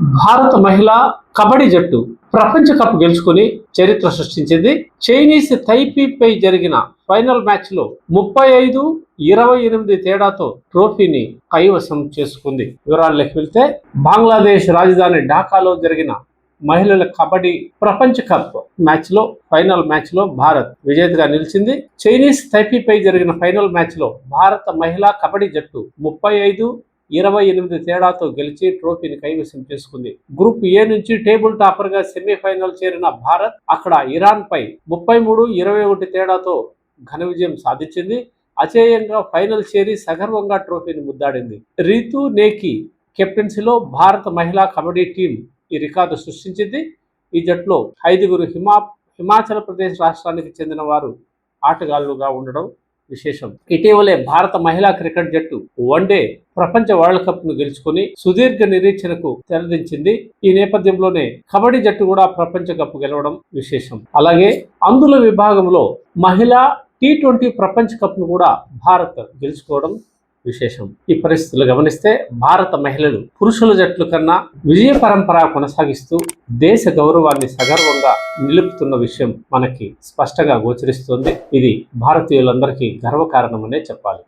భారత మహిళా కబడ్డీ జట్టు ప్రపంచ కప్ గెలుచుకుని చరిత్ర సృష్టించింది. చైనీస్ తైపీపై జరిగిన ఫైనల్ మ్యాచ్లో ముప్పై ఐదు ఇరవై ఎనిమిది తేడాతో ట్రోఫీని కైవసం చేసుకుంది. వివరాల్లోకి వెళ్తే బంగ్లాదేశ్ రాజధాని ఢాకాలో జరిగిన మహిళల కబడ్డీ ప్రపంచ కప్ మ్యాచ్లో ఫైనల్ మ్యాచ్లో భారత్ విజేతగా నిలిచింది. చైనీస్ తైపీపై జరిగిన ఫైనల్ మ్యాచ్లో భారత మహిళా కబడ్డీ జట్టు ముప్పై ఐదు ఇరవై ఎనిమిది తేడాతో గెలిచి ట్రోఫీని కైవసం చేసుకుంది. గ్రూప్ ఏ నుంచి టేబుల్ టాపర్గా సెమీఫైనల్ చేరిన భారత్ అక్కడ ఇరాన్ పై ముప్పై మూడు ఇరవై ఒకటి తేడాతో ఘన విజయం సాధించింది. అచేయంగా ఫైనల్ చేరి సగర్వంగా ట్రోఫీని ముద్దాడింది. రీతు నేకి కెప్టెన్సీలో భారత మహిళా కబడ్డీ టీం ఈ రికార్డు సృష్టించింది. ఈ జట్లో ఐదుగురు హిమా హిమాచల్ ప్రదేశ్ రాష్ట్రానికి చెందిన వారు ఆటగాళ్ళుగా ఉండడం విశేషం. ఇటీవలే భారత మహిళా క్రికెట్ జట్టు వన్డే ప్రపంచ వరల్డ్ కప్ను గెలుచుకుని సుదీర్ఘ నిరీక్షణకు తెరదించింది. ఈ నేపథ్యంలోనే కబడ్డీ జట్టు కూడా ప్రపంచ కప్ గెలవడం విశేషం. అలాగే అందుల విభాగంలో మహిళా టీ ట్వంటీ ప్రపంచ కప్ను కూడా భారత్ గెలుచుకోవడం విశేషం. ఈ పరిస్థితులు గమనిస్తే భారత మహిళలు పురుషుల జట్లు కన్నా విజయ పరంపర కొనసాగిస్తూ దేశ గౌరవాన్ని సగర్వంగా నిలుపుతున్న విషయం మనకి స్పష్టంగా గోచరిస్తోంది. ఇది భారతీయులందరికీ గర్వకారణమనే చెప్పాలి.